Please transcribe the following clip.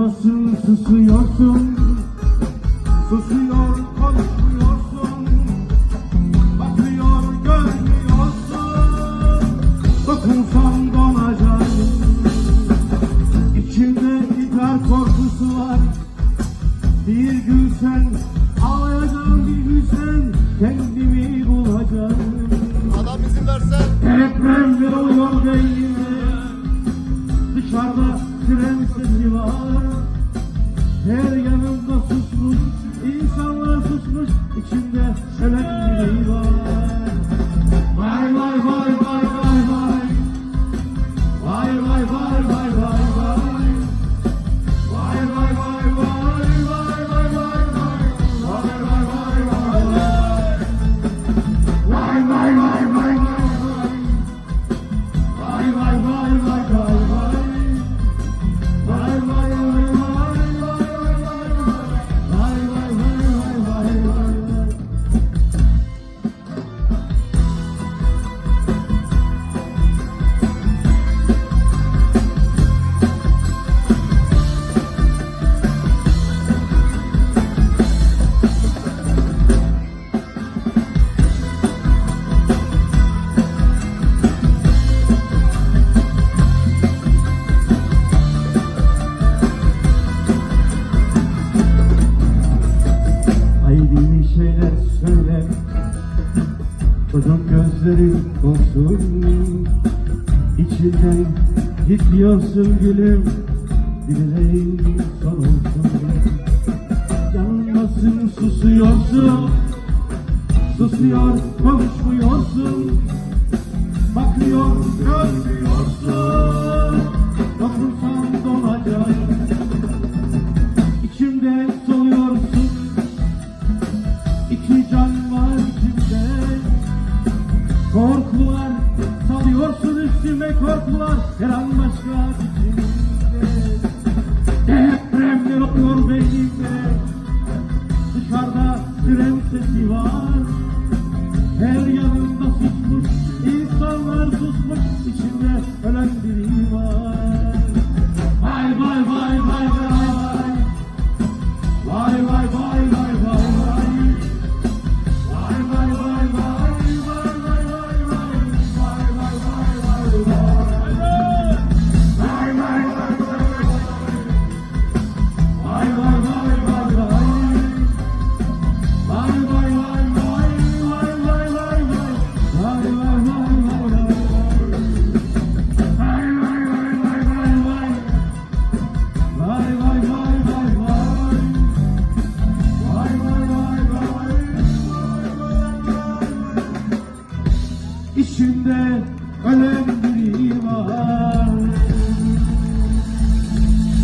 nasıl susuyorsun? Susuyor, konuşmuyorsun. Bakıyor, görmüyorsun. Dokunsam donacak. İçimde gider korkusu var. Bir gün sen ağlayacağım, bir gün sen kendimi bulacağım. Adam izin versen. Tereddütler oluyor beynime. Dışarıda prenses var Her yanımda susmuş insanlar susmuş içinde ölen yüreği var Kocam gözlerim dolsun İçinden gitmiyorsun gülüm. Dileğim son olsun. Yanmasın susuyorsun. Susuyor konuşmuyorsun. Bakıyor görmüyorsun. üstüme korkular her an başka biçimde şey. Depremler okular İçinde kalem biri var.